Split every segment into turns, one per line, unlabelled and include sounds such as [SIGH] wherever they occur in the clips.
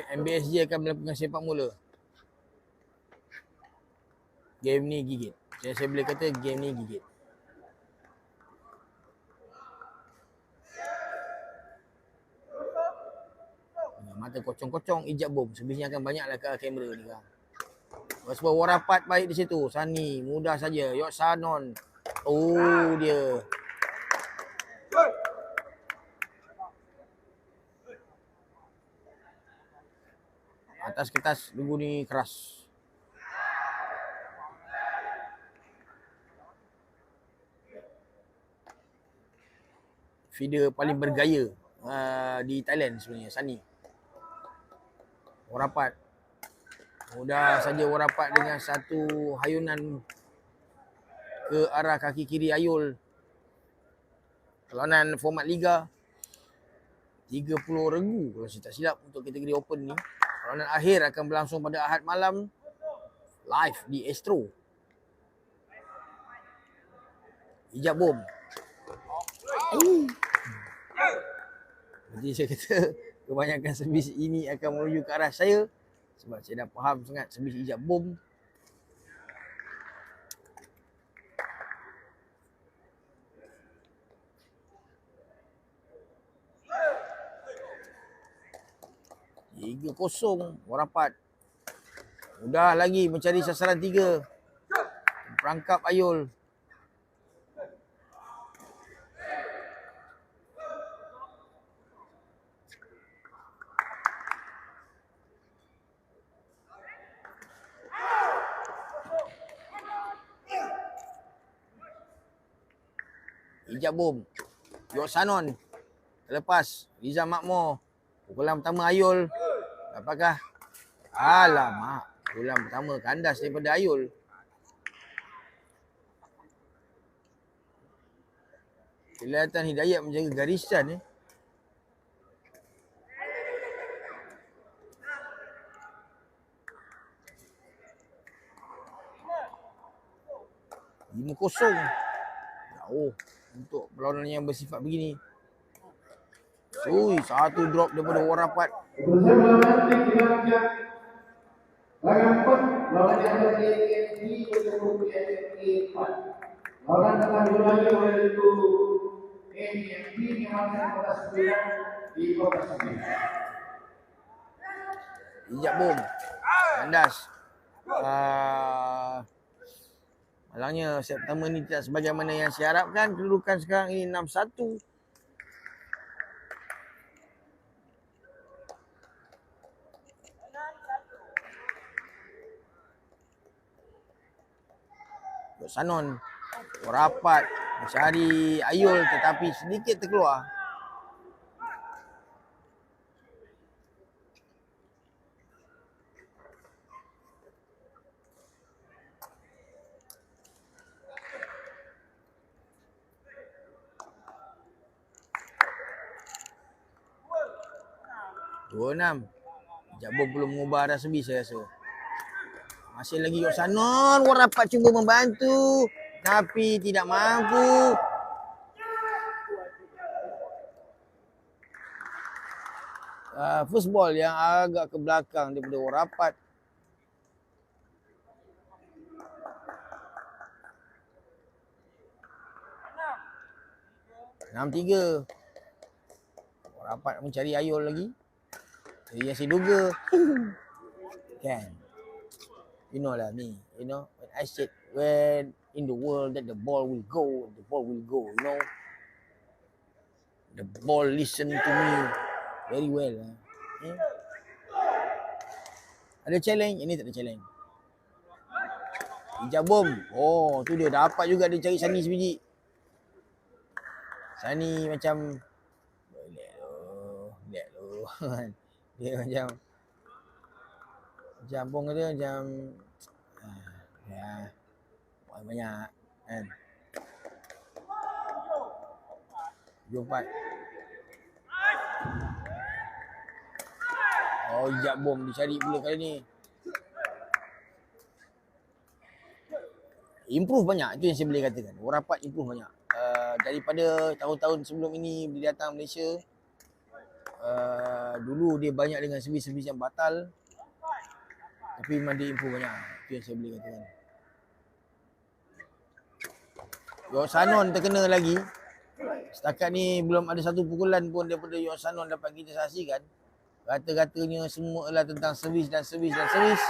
MBSG akan melakukan sepak mula. Game ni gigit. Saya, saya boleh kata game ni gigit. Mata kocong-kocong ijab bom. Sebenarnya akan banyaklah ke kamera ni kan. Sebab warapat baik di situ. Sani mudah saja. Yok Sanon. Oh dia. Atas kertas lugu ni keras. Feeder paling bergaya uh, di Thailand sebenarnya Sani. Warapat. Mudah saja warapat dengan satu hayunan ke arah kaki kiri Ayul. Perlawanan format Liga 30 regu kalau saya tak silap untuk kategori open ni. Perlawanan akhir akan berlangsung pada Ahad malam live di Astro. Hijab bom. Jadi saya kata [LAUGHS] kebanyakan servis ini akan menuju ke arah saya sebab saya dah faham sangat servis hijab bom Tiga kosong warapat. Mudah lagi mencari sasaran tiga. Perangkap Ayul. Hijab bom. Yok Sanon. Terlepas. Riza Makmur. Pukulan pertama Ayul. Apakah? Alamak. Pukulan pertama kandas daripada Ayul. Kelihatan Hidayat menjaga garisan eh. Lima kosong. Jauh untuk perlawanan yang bersifat begini. Ui, satu drop daripada warapat.
Lihat Lagan 4 lawan yang ada di untuk PSK 4. Lawan akan dimulai oleh itu NMP di mana kota sembilan di kota sembilan.
Hijab bom. Kandas. Uh, malangnya set ni tidak sebagaimana yang saya harapkan. Kedudukan sekarang ini 6-1. Dok Sanon rapat mencari Ayul tetapi sedikit terkeluar. Dua enam. Jabur belum mengubah arah sebi saya rasa. Masih lagi Sanon. Warapat cuba membantu. Tapi tidak mampu. Uh, first ball yang agak ke belakang daripada Warapat. Enam tiga. Warapat mencari Ayul lagi. Jadi yang saya duga. [LAUGHS] kan. You know lah me. You know. When I said when in the world that the ball will go, the ball will go. You know. The ball listen to me very well. Eh? Ada challenge? Ini tak ada challenge. Hijab bom. Oh, tu dia dapat juga dia cari Sani sebiji. Sani macam lu. Relax lu. dia macam Bong kata macam ya buat banyak kan. Jumpat. Oh, hijab bom dicari pula kali ni. Improve banyak, itu yang saya boleh katakan. Warapat improve banyak. Uh, daripada tahun-tahun sebelum ini bila datang Malaysia, uh, dulu dia banyak dengan servis-servis yang batal. Tapi memang dia improve banyak. Itu yang saya boleh katakan. Yok Sanon terkena lagi. Setakat ni belum ada satu pukulan pun daripada Yok Sanon dapat kita saksikan. Kata-katanya semua adalah tentang servis dan servis dan servis.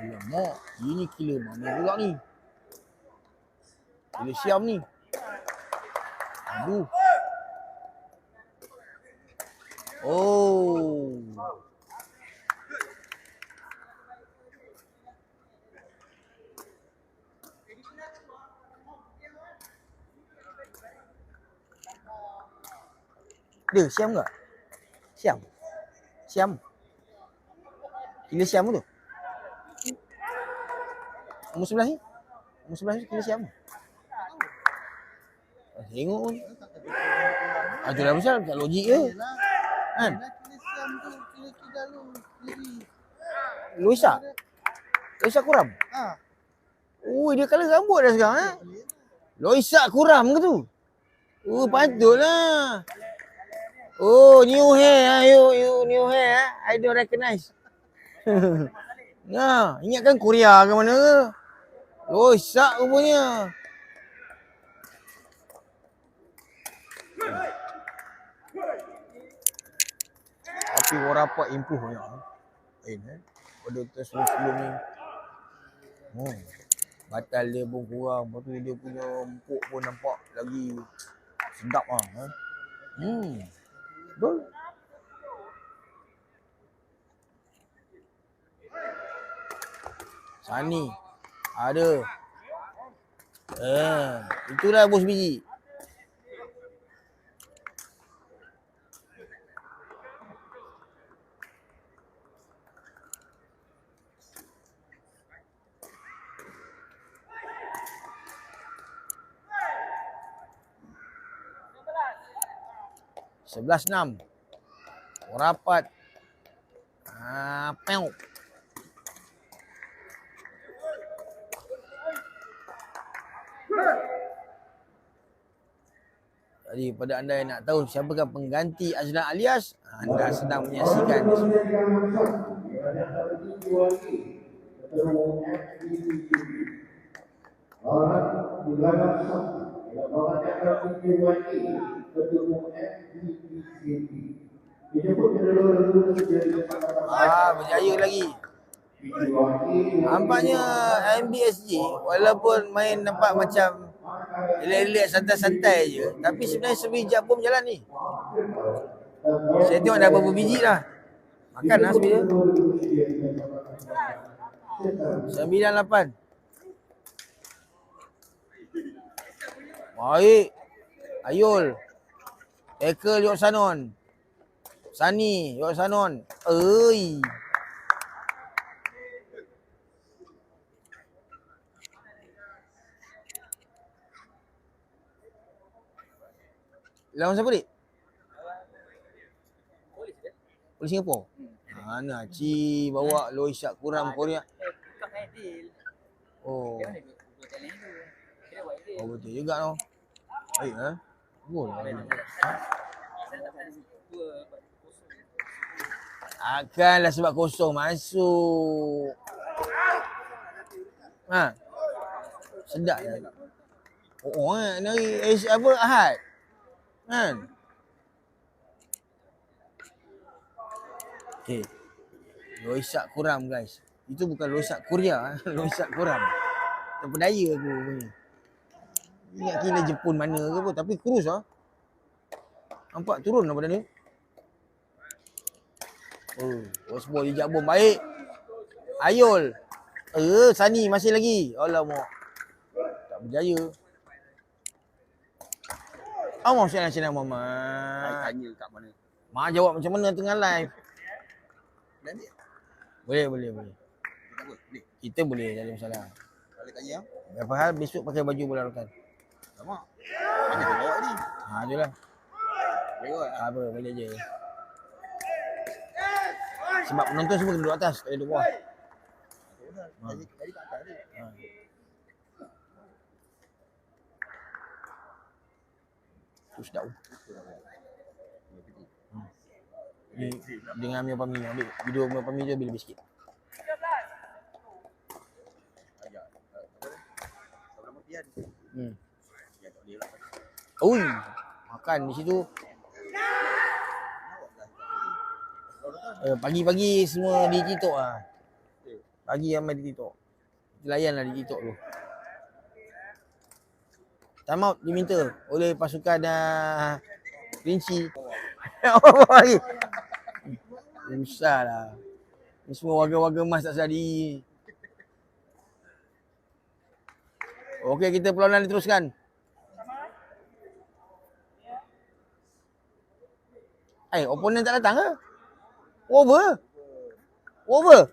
Alamak, ini killer mana pula ni? Killer Syam ni. Aduh. Oh. Dia Syam ke? Syam. Syam. Killer Syam tu. Umur sebelah ni? Umur sebelah ni killer Syam. Ah, Tengok pun. Ah, tu dah besar, tak logik ke? Kan? Loisak? Loisak kuram?
Ha.
Ui, dia colour rambut dah sekarang eh? Loisak kuram ke tu? Oh, patutlah. Oh, new hair ah, you, you new hair eh? I don't recognize. nah, [LAUGHS] ingatkan Korea ke mana ke? Loisak rupanya. Tapi Warapak improve banyak. Lain eh. Pada test sebelum ni. Hmm. Batal dia pun kurang. Lepas tu dia punya empuk pun nampak lagi sedap lah. Eh. Hmm. Betul. Sani. Ada. Eh, itulah bos biji. Sebelas enam. Rapat. Ah, pew. Jadi pada anda yang nak tahu siapakah pengganti Azlan Alias, anda sedang menyaksikan
akan Dijemput kedua-dua menjadi
Ah, berjaya lagi. Nampaknya MBSG walaupun main nampak macam relax santai-santai je. Tapi sebenarnya sebijak bom jalan ni. Saya tengok dah berapa biji dah. Makan lah. Sembilan lapan. Baik. Ayul. Tackle Yok Sanon. Sani, Yok Sanon. Oi. Lawan siapa dik? Polis Singapura. Mana Ci bawa Loisak kuram Korea.
Bukan Aidil.
Oh.
Dia mana dua talent tu. Kira buat Aidil.
Oh betul juga tu. Baik eh. Gol. Akanlah sebab kosong masuk. Ha. Sedap je. Oh, oh eh. Nari eh, apa Ahad. Kan? Okay. Loisak kuram guys. Itu bukan loisak Korea. eh. [LAUGHS] Loisak kuram. Terpedaya aku punya. Ingat kira Jepun mana ke apa. Tapi kurus lah. Nampak turun lah badan dia. Oh, Osbo jejak bom baik. Ayul. Eh, Sani masih lagi. Alamak. Tak berjaya. Allah Syekh Syekh Muhammad.
Tanya kat mana?
Mak jawab macam mana tengah live. Boleh, boleh, boleh.
Kita? Boleh.
Kita boleh, tak ada masalah.
Boleh tanya.
Apa hal besok pakai baju bola rotan?
Sama. Mana dia bawa ni?
Ha, je lah.
Boleh kot.
Tak apa, boleh je. Sebab penonton semua kena duduk atas, tak boleh duduk bawah.
Tadi.
Ha. Push down. Hmm. Ni dengan Mio Pami ambil video Mio Pami je lebih sikit. Hmm. Ui, makan di situ. Eh, pagi-pagi semua di TikTok ah. Pagi ramai di TikTok. Layan lah di TikTok tu. Time out diminta oleh pasukan uh, Rinci. [LAUGHS] Apa lagi? Susah lah. Ni semua warga-warga emas tak diri. Okey, kita perlawanan diteruskan. Eh, opponent tak datang ke? Over? Over?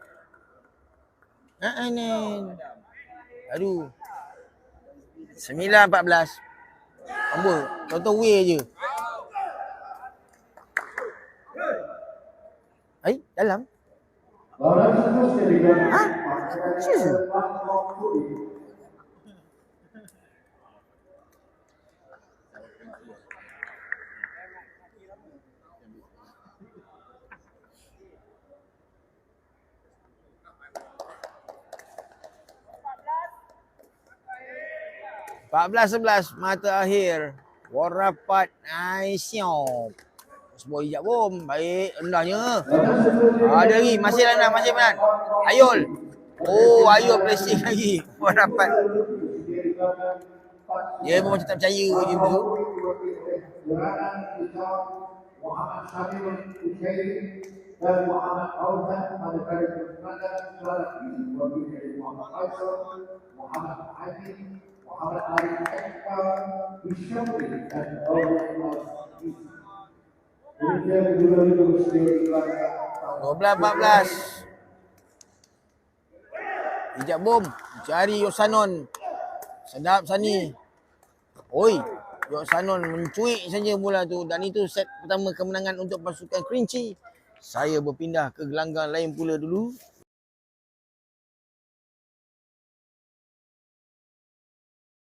Ha ni. Aduh. 9-14. Apa? Contoh way je. Eh, dalam? Ha? Serius? Empat belas sebelas mata akhir. Warapat Aisyah. Sebuah hijab bom. Baik, rendahnya. Ada lagi, masih rendah, masih menan. Ayul. Oh, Ayul pressing lagi. Warapat. Dia pun macam tak percaya je tu.
Muhammad Adi, Muhammad Arif Ekka, Isyamri dan Allah Demikian juga itu mesti dilakukan.
12-14. Hijab bom. Cari Yosanon. Sedap Sani. Oi. Yosanon mencuik saja bola tu. Dan itu set pertama kemenangan untuk pasukan Kerinci. Saya berpindah ke gelanggang lain pula dulu.